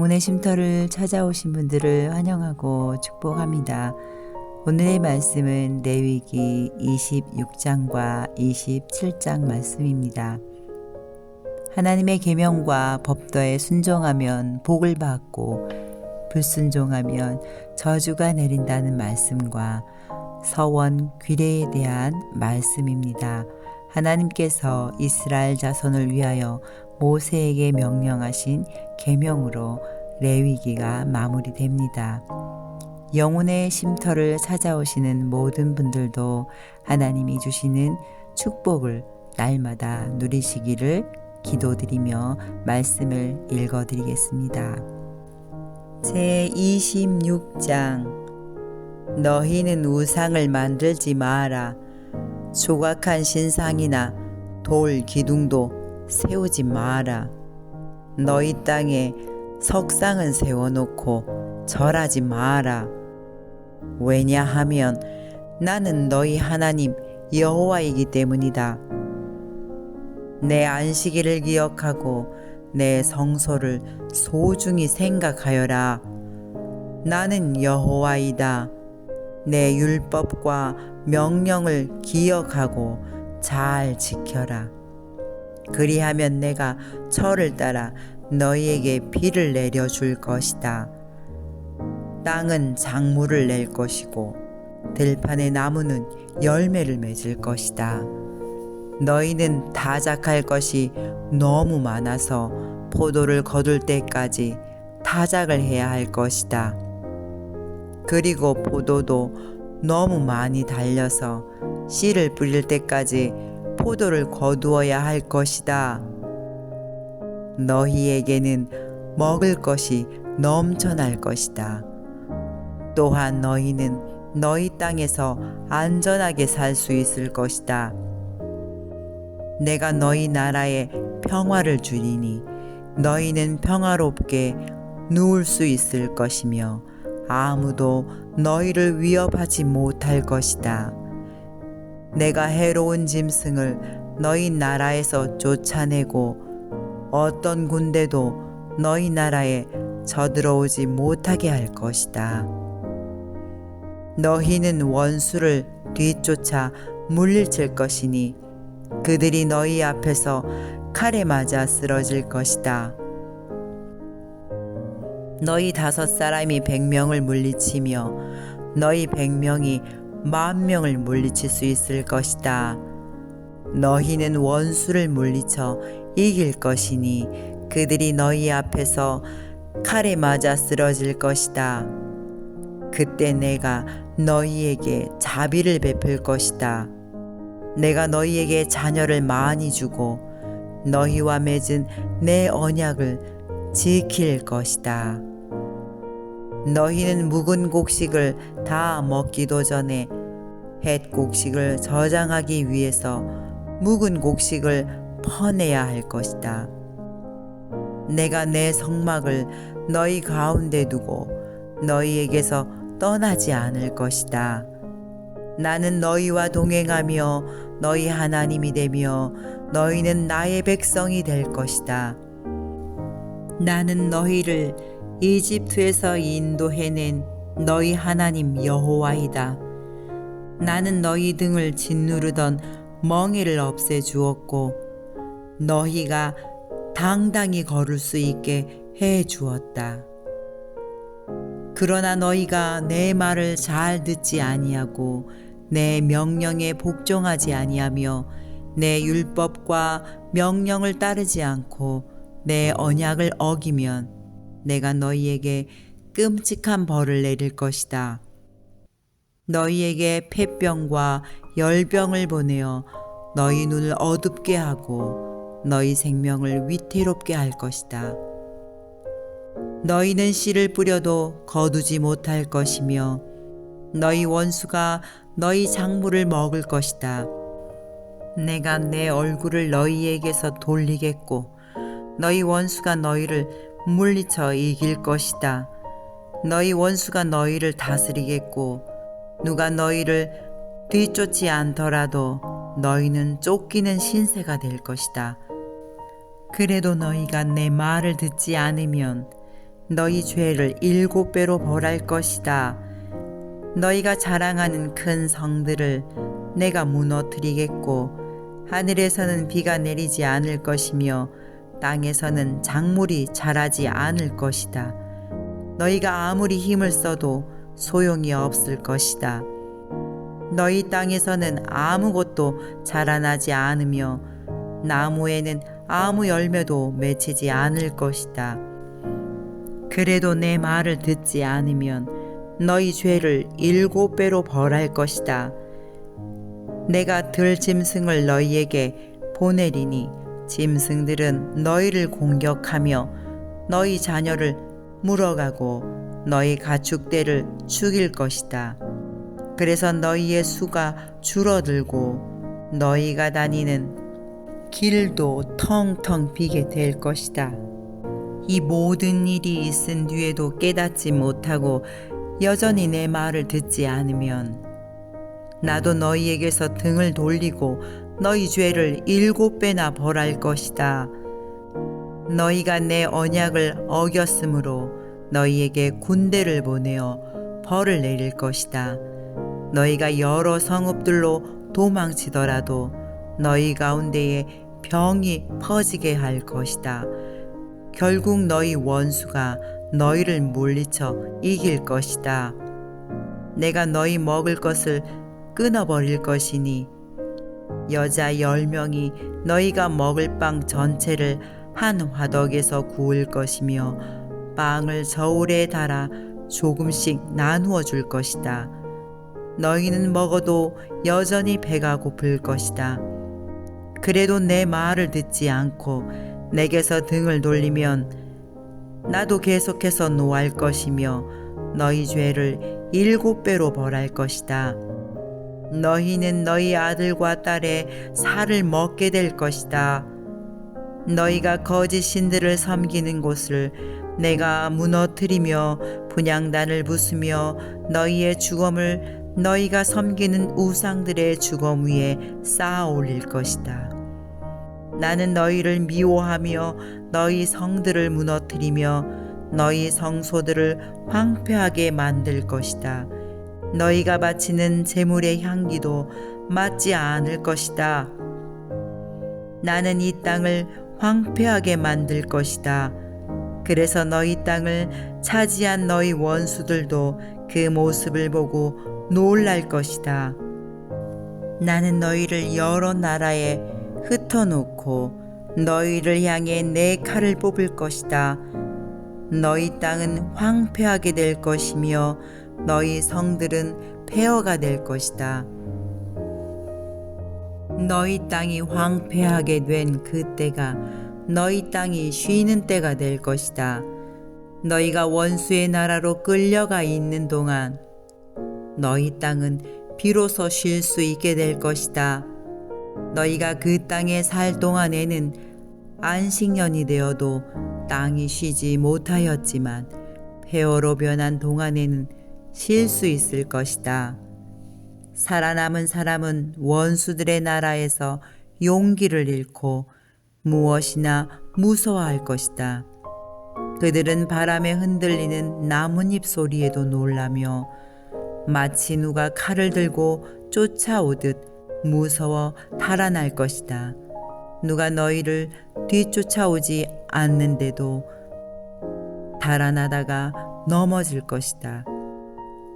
영혼의 쉼터를 찾아오신 분들을 환영하고 축복합니다. 오늘의 말씀은 레위기 26장과 27장 말씀입니다. 하나님의 계명과 법도에 순종하면 복을 받고 불순종하면 저주가 내린다는 말씀과 서원 규례에 대한 말씀입니다. 하나님께서 이스라엘 자손을 위하여 모세에게 명령하신 계명으로 레위기가 마무리됩니다. 영혼의 쉼터를 찾아오시는 모든 분들도 하나님이 주시는 축복을 날마다 누리시기를 기도드리며 말씀을 읽어드리겠습니다. 제 26장 너희는 우상을 만들지 마라. 조각한 신상이나 돌 기둥도 세우지 마라. 너희 땅에 석상은 세워놓고 절하지 마라. 왜냐하면 나는 너희 하나님 여호와이기 때문이다. 내 안식일을 기억하고 내 성소를 소중히 생각하여라. 나는 여호와이다. 내 율법과 명령을 기억하고 잘 지켜라. 그리하면 내가 철을 따라 너희에게 비를 내려 줄 것이다. 땅은 작물을 낼 것이고 들판의 나무는 열매를 맺을 것이다. 너희는 타작할 것이 너무 많아서 포도를 거둘 때까지 타작을 해야 할 것이다. 그리고 포도도 너무 많이 달려서 씨를 뿌릴 때까지 포도를 거두어야 할 것이다. 너희에게는 먹을 것이 넘쳐날 것이다. 또한 너희는 너희 땅에서 안전하게 살 수 있을 것이다. 내가 너희 나라에 평화를 주리니 너희는 평화롭게 누울 수 있을 것이며 아무도 너희를 위협하지 못할 것이다. 내가 해로운 짐승을 너희 나라에서 쫓아내고 어떤 군대도 너희 나라에 저들어오지 못하게 할 것이다. 너희는 원수를 뒤쫓아 물리칠 것이니 그들이 너희 앞에서 칼에 맞아 쓰러질 것이다. 너희 다섯 사람이 백 명을 물리치며 너희 백 명이 만 명을 물리칠 수 있을 것이다. 너희는 원수를 물리쳐 이길 것이니 그들이 너희 앞에서 칼에 맞아 쓰러질 것이다. 그때 내가 너희에게 자비를 베풀 것이다. 내가 너희에게 자녀를 많이 주고 너희와 맺은 내 언약을 지킬 것이다. 너희는 묵은 곡식을 다 먹기도 전에 햇 곡식을 저장하기 위해서 묵은 곡식을 퍼내야 할 것이다. 내가 내 성막을 너희 가운데 두고 너희에게서 떠나지 않을 것이다. 나는 너희와 동행하며 너희 하나님이 되며 너희는 나의 백성이 될 것이다. 나는 너희를 이집트에서 인도해낸 너희 하나님 여호와이다. 나는 너희 등을 짓누르던 멍에를 없애 주었고 너희가 당당히 걸을 수 있게 해 주었다. 그러나 너희가 내 말을 잘 듣지 아니하고 내 명령에 복종하지 아니하며 내 율법과 명령을 따르지 않고 내 언약을 어기면 내가 너희에게 끔찍한 벌을 내릴 것이다. 너희에게 폐병과 열병을 보내어 너희 눈을 어둡게 하고 너희 생명을 위태롭게 할 것이다. 너희는 씨를 뿌려도 거두지 못할 것이며 너희 원수가 너희 작물을 먹을 것이다. 내가 내 얼굴을 너희에게서 돌리겠고 너희 원수가 너희를 물리쳐 이길 것이다. 너희 원수가 너희를 다스리겠고 누가 너희를 뒤쫓지 않더라도 너희는 쫓기는 신세가 될 것이다. 그래도 너희가 내 말을 듣지 않으면 너희 죄를 일곱 배로 벌할 것이다. 너희가 자랑하는 큰 성들을 내가 무너뜨리겠고 하늘에서는 비가 내리지 않을 것이며 땅에서는 작물이 자라지 않을 것이다. 너희가 아무리 힘을 써도 소용이 없을 것이다. 너희 땅에서는 아무것도 자라나지 않으며 나무에는 아무 열매도 맺히지 않을 것이다. 그래도 내 말을 듣지 않으면 너희 죄를 일곱 배로 벌할 것이다. 내가 들 짐승을 너희에게 보내리니 짐승들은 너희를 공격하며 너희 자녀를 물어가고 너희 가축대를 죽일 것이다. 그래서 너희의 수가 줄어들고 너희가 다니는 길도 텅텅 비게 될 것이다. 이 모든 일이 있은 뒤에도 깨닫지 못하고 여전히 내 말을 듣지 않으면 나도 너희에게서 등을 돌리고 너희 죄를 일곱 배나 벌할 것이다. 너희가 내 언약을 어겼으므로 너희에게 군대를 보내어 벌을 내릴 것이다. 너희가 여러 성읍들로 도망치더라도 너희 가운데에 병이 퍼지게 할 것이다. 결국 너희 원수가 너희를 물리쳐 이길 것이다. 내가 너희 먹을 것을 끊어버릴 것이니 여자 열 명이 너희가 먹을 빵 전체를 한 화덕에서 구울 것이며 빵을 저울에 달아 조금씩 나누어 줄 것이다. 너희는 먹어도 여전히 배가 고플 것이다. 그래도 내 말을 듣지 않고 내게서 등을 돌리면 나도 계속해서 노할 것이며 너희 죄를 일곱 배로 벌할 것이다. 너희는 너희 아들과 딸의 살을 먹게 될 것이다. 너희가 거짓 신들을 섬기는 곳을 내가 무너뜨리며 분양단을 부수며 너희의 죽음을 너희가 섬기는 우상들의 죽음 위에 쌓아 올릴 것이다. 나는 너희를 미워하며 너희 성들을 무너뜨리며 너희 성소들을 황폐하게 만들 것이다. 너희가 바치는 제물의 향기도 맞지 않을 것이다. 나는 이 땅을 황폐하게 만들 것이다. 그래서 너희 땅을 차지한 너희 원수들도 그 모습을 보고 놀랄 것이다. 나는 너희를 여러 나라에 흩어놓고 너희를 향해 내 칼을 뽑을 것이다. 너희 땅은 황폐하게 될 것이며 너희 성들은 폐허가 될 것이다. 너희 땅이 황폐하게 된 그때가 너희 땅이 쉬는 때가 될 것이다. 너희가 원수의 나라로 끌려가 있는 동안 너희 땅은 비로소 쉴 수 있게 될 것이다. 너희가 그 땅에 살 동안에는 안식년이 되어도 땅이 쉬지 못하였지만 폐허로 변한 동안에는 쉴 수 있을 것이다. 살아남은 사람은 원수들의 나라에서 용기를 잃고 무엇이나 무서워할 것이다. 그들은 바람에 흔들리는 나뭇잎 소리에도 놀라며 마치 누가 칼을 들고 쫓아오듯 무서워 달아날 것이다. 누가 너희를 뒤쫓아오지 않는데도 달아나다가 넘어질 것이다.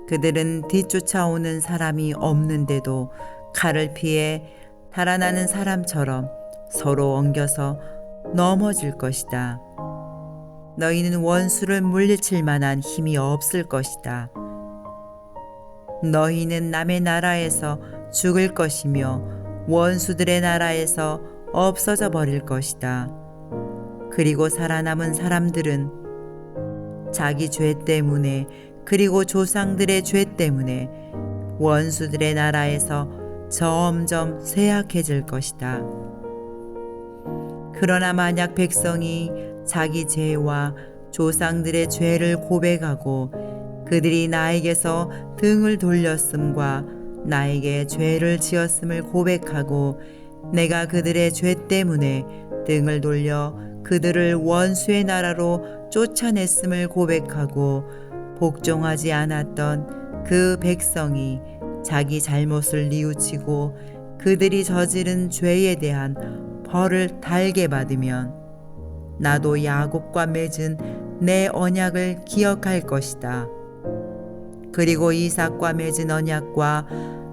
그들은 뒤쫓아오는 사람이 없는데도 칼을 피해 달아나는 사람처럼 서로 엉겨서 넘어질 것이다. 너희는 원수를 물리칠 만한 힘이 없을 것이다. 너희는 남의 나라에서 죽을 것이며 원수들의 나라에서 없어져 버릴 것이다. 그리고 살아남은 사람들은 자기 죄 때문에 그리고 조상들의 죄 때문에 원수들의 나라에서 점점 쇠약해질 것이다. 그러나 만약 백성이 자기 죄와 조상들의 죄를 고백하고 그들이 나에게서 등을 돌렸음과 나에게 죄를 지었음을 고백하고 내가 그들의 죄 때문에 등을 돌려 그들을 원수의 나라로 쫓아냈음을 고백하고 복종하지 않았던 그 백성이 자기 잘못을 뉘우치고 그들이 저지른 죄에 대한 벌을 달게 받으면 나도 야곱과 맺은 내 언약을 기억할 것이다. 그리고 이삭과 맺은 언약과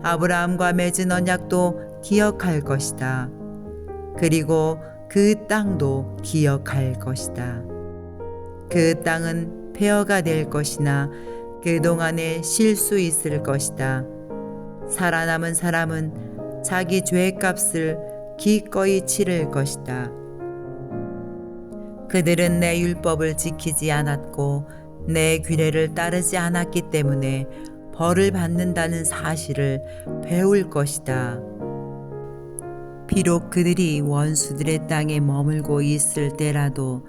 아브라함과 맺은 언약도 기억할 것이다. 그리고 그 땅도 기억할 것이다. 그 땅은 폐허가 될 것이나 그동안에 쉴 수 있을 것이다. 살아남은 사람은 자기 죄값을 기꺼이 치를 것이다. 그들은 내 율법을 지키지 않았고 내 규례를 따르지 않았기 때문에 벌을 받는다는 사실을 배울 것이다. 비록 그들이 원수들의 땅에 머물고 있을 때라도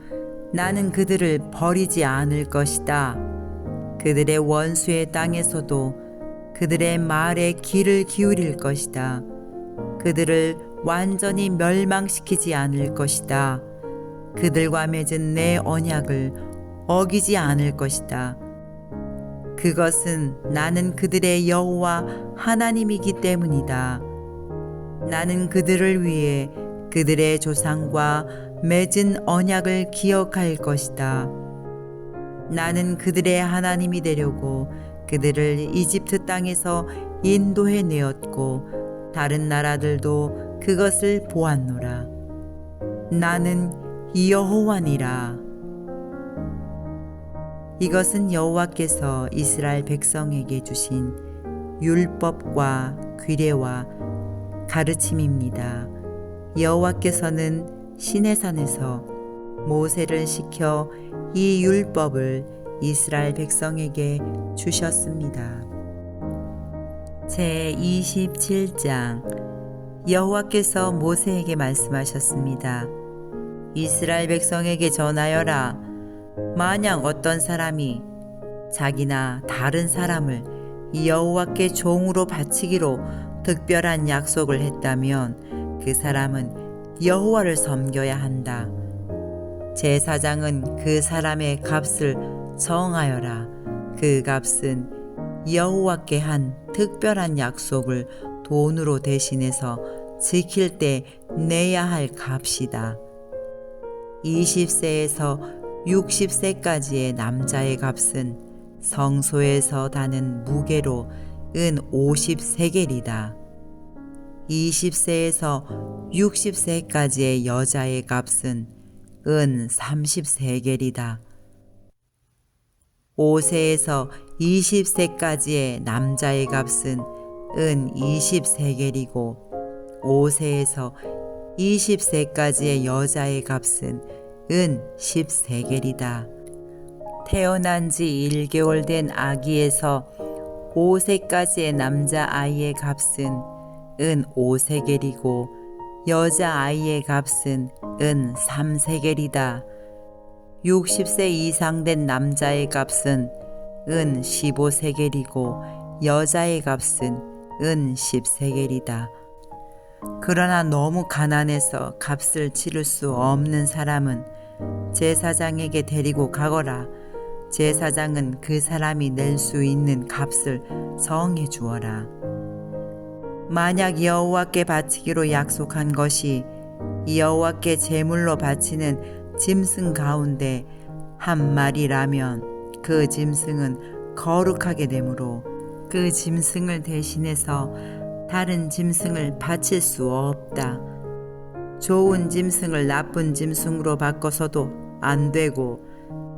나는 그들을 버리지 않을 것이다. 그들의 원수의 땅에서도 그들의 말에 귀를 기울일 것이다. 그들을 완전히 멸망시키지 않을 것이다. 그들과 맺은 내 언약을 어기지 않을 것이다. 그것은 나는 그들의 여호와 하나님이기 때문이다. 나는 그들을 위해 그들의 조상과 맺은 언약을 기억할 것이다. 나는 그들의 하나님이 되려고 그들을 이집트 땅에서 인도해 내었고 다른 나라들도 그것을 보았노라. 나는 여호와니라. 이것은 여호와께서 이스라엘 백성에게 주신 율법과 규례와 가르침입니다. 여호와께서는 시내산에서 모세를 시켜 이 율법을 이스라엘 백성에게 주셨습니다. 제 27장 여호와께서 모세에게 말씀하셨습니다. 이스라엘 백성에게 전하여라. 만약 어떤 사람이 자기나 다른 사람을 여호와께 종으로 바치기로 특별한 약속을 했다면 그 사람은 여호와를 섬겨야 한다. 제사장은 그 사람의 값을 정하여라. 그 값은 여호와께 한 특별한 약속을 돈으로 대신해서 지킬 때 내야 할 값이다. 20세에서 60세까지의 남자의 값은 성소에서 다는 무게로 은 50세겔이다. 20세에서 60세까지의 여자의 값은 은 30세겔이다. 5세에서 20세까지의 남자의 값은 은 20세겔이고 5세에서 20세까지의 여자의 값은 은 10세겔이다. 태어난 지 1개월 된 아기에서 5세까지의 남자 아이의 값은 은 5세겔이고 여자 아이의 값은 은 3세겔이다. 60세 이상 된 남자의 값은 은 15세겔이고 여자의 값은 은 10세겔이다. 그러나 너무 가난해서 값을 치를 수 없는 사람은 제사장에게 데리고 가거라. 제사장은 그 사람이 낼 수 있는 값을 정해 주어라. 만약 여호와께 바치기로 약속한 것이 여호와께 제물로 바치는 짐승 가운데 한 마리라면 그 짐승은 거룩하게 되므로 그 짐승을 대신해서 다른 짐승을 바칠 수 없다. 좋은 짐승을 나쁜 짐승으로 바꿔서도 안 되고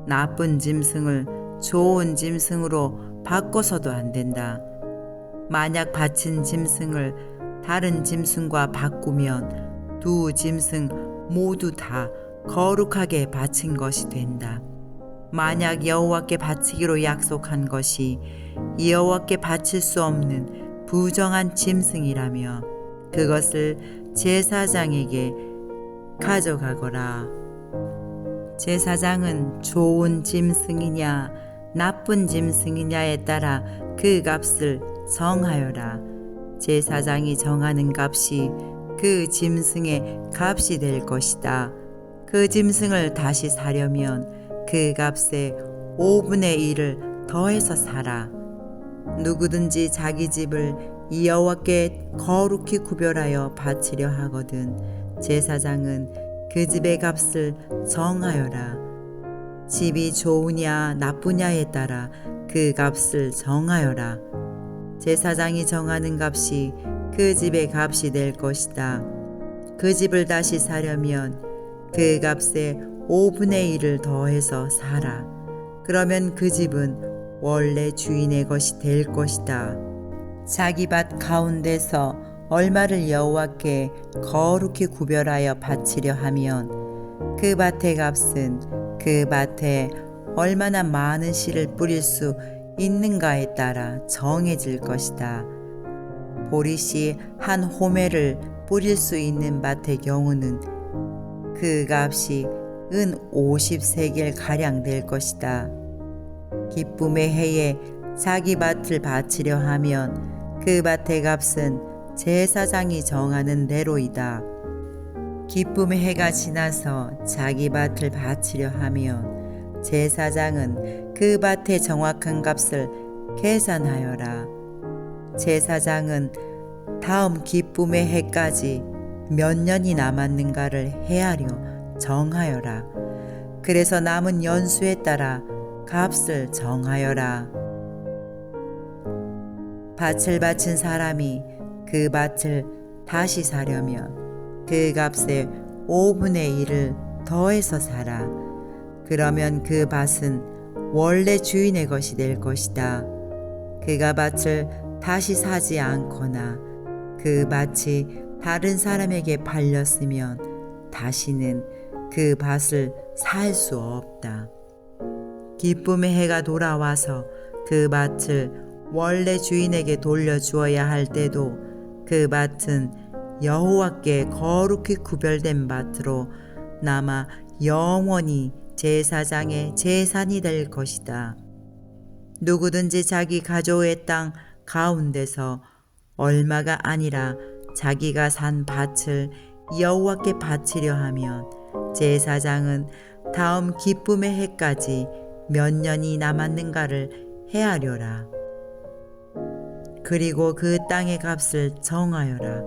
나쁜 짐승을 좋은 짐승으로 바꿔서도 안 된다. 만약 바친 짐승을 다른 짐승과 바꾸면 두 짐승 모두 다 거룩하게 바친 것이 된다. 만약 여호와께 바치기로 약속한 것이 여호와께 바칠 수 없는 부정한 짐승이라며 그것을 제사장에게 가져가거라. 제사장은 좋은 짐승이냐 나쁜 짐승이냐에 따라 그 값을 정하여라. 제사장이 정하는 값이 그 짐승의 값이 될 것이다. 그그 짐승을 다시 사려면 그 값에 5분의 1을 더해서 사라. 누구든지 자기 집을 여호와께 거룩히 구별하여 바치려 하거든 제사장은 그 집의 값을 정하여라. 집이 좋으냐 나쁘냐에 따라 그 값을 정하여라. 제사장이 정하는 값이 그 집의 값이 될 것이다. 그 집을 다시 사려면 그 값에 5분의 1을 더해서 사라. 그러면 그 집은 원래 주인의 것이 될 것이다. 자기 밭 가운데서 얼마를 여호와께 거룩히 구별하여 바치려 하면 그 밭의 값은 그 밭에 얼마나 많은 씨를 뿌릴 수 있는가에 따라 정해질 것이다. 보리씨 한 호매를 뿌릴 수 있는 밭의 경우는 그 값이 은 50세겔 가량 될 것이다. 기쁨의 해에 자기 밭을 바치려 하면 그 밭의 값은 제사장이 정하는 대로이다. 기쁨의 해가 지나서 자기 밭을 바치려 하면 제사장은 그 밭의 정확한 값을 계산하여라. 제사장은 다음 기쁨의 해까지 몇 년이 남았는가를 헤아려 정하여라. 그래서 남은 연수에 따라 값을 정하여라. 밭을 바친 사람이 그 밭을 다시 사려면 그 값에 5분의 1을 더해서 사라. 그러면 그 밭은 원래 주인의 것이 될 것이다. 그가 밭을 다시 사지 않거나 그 밭이 다른 사람에게 팔렸으면 다시는 그 밭을 살 수 없다. 기쁨의 해가 돌아와서 그 밭을 원래 주인에게 돌려주어야 할 때도 그 밭은 여호와께 거룩히 구별된 밭으로 남아 영원히 제사장의 재산이 될 것이다. 누구든지 자기 가족의 땅 가운데서 얼마가 아니라 자기가 산 밭을 여호와께 바치려 하면 제사장은 다음 기쁨의 해까지 몇 년이 남았는가를 헤아려라. 그리고 그 땅의 값을 정하여라.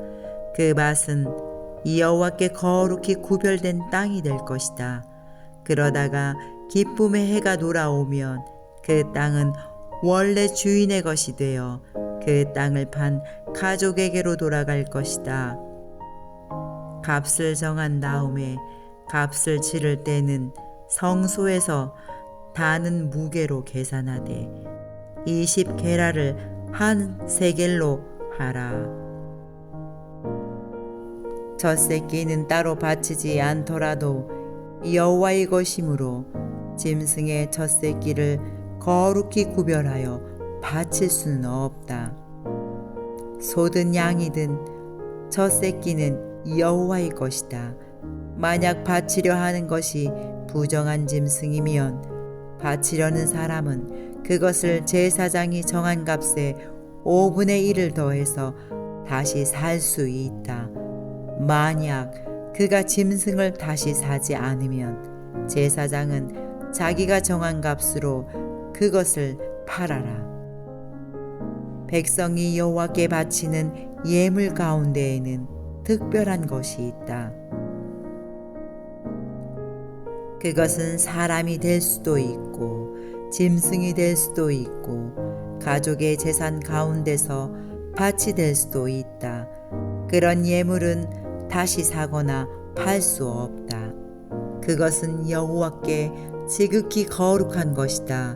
그 밭은 여호와께 거룩히 구별된 땅이 될 것이다. 그러다가 기쁨의 해가 돌아오면 그 땅은 원래 주인의 것이 되어 그 땅을 판 가족에게로 돌아갈 것이다. 값을 정한 다음에 값을 치를 때는 성소에서 다는 무게로 계산하되 20 게라를 한 세겔로 하라. 저 새끼는 따로 바치지 않더라도 여호와의 것이므로 짐승의 첫 새끼를 거룩히 구별하여 바칠 수는 없다. 소든 양이든 첫 새끼는 여호와의 것이다. 만약 바치려 하는 것이 부정한 짐승이면 바치려는 사람은 그것을 제사장이 정한 값에 5분의 1을 더해서 다시 살 수 있다. 만약 그가 짐승을 다시 사지 않으면 제사장은 자기가 정한 값으로 그것을 팔아라. 백성이 여호와께 바치는 예물 가운데에는 특별한 것이 있다. 그것은 사람이 될 수도 있고 짐승이 될 수도 있고 가족의 재산 가운데서 밭이 될 수도 있다. 그런 예물은 다시 사거나 팔 수 없다. 그것은 여호와께 지극히 거룩한 것이다.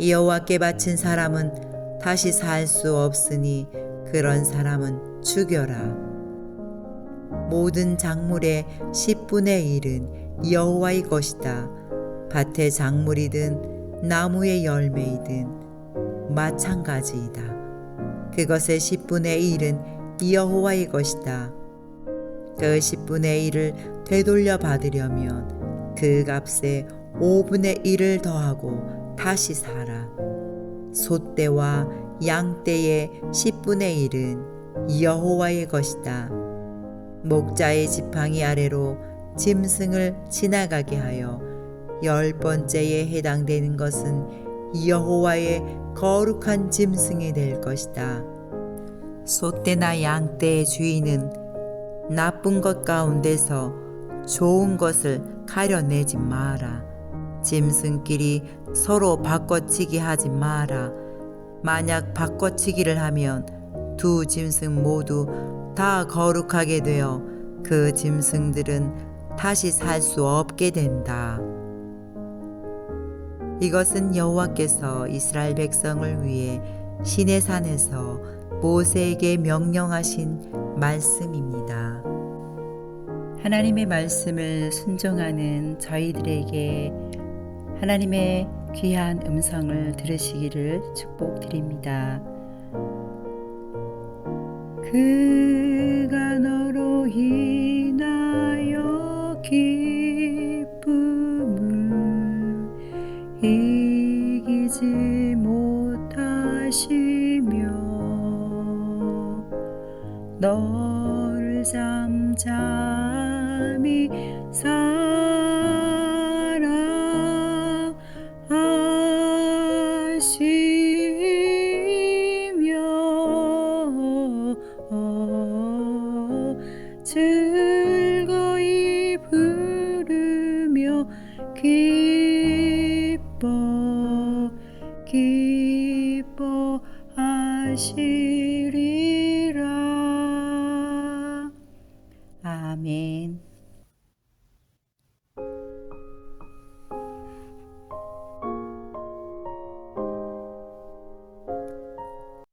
여호와께 바친 사람은 다시 살 수 없으니 그런 사람은 죽여라. 모든 작물의 10분의 1은 여호와의 것이다. 밭의 작물이든 나무의 열매이든 마찬가지이다. 그것의 10분의 1은 여호와의 것이다. 그 10분의 1을 되돌려 받으려면 그 값에 5분의 1을 더하고 다시 사라. 소떼와 양떼의 10분의 1은 여호와의 것이다. 목자의 지팡이 아래로 짐승을 지나가게 하여 열 번째에 해당되는 것은 여호와의 거룩한 짐승이 될 것이다. 소떼나 양떼의 주인은 나쁜 것 가운데서 좋은 것을 가려내지 마라. 짐승끼리 서로 바꿔치기 하지 마라. 만약 바꿔치기를 하면 두 짐승 모두 다 거룩하게 되어 그 짐승들은 다시 살 수 없게 된다. 이것은 여호와께서 이스라엘 백성을 위해 시내 산에서 모세에게 명령하신 말씀입니다. 하나님의 말씀을 순종하는 저희들에게 하나님의 귀한 음성을 들으시기를 축복드립니다. 그가 너로 인하여 기쁨을 이기지 못하시 너를 잠잠히 사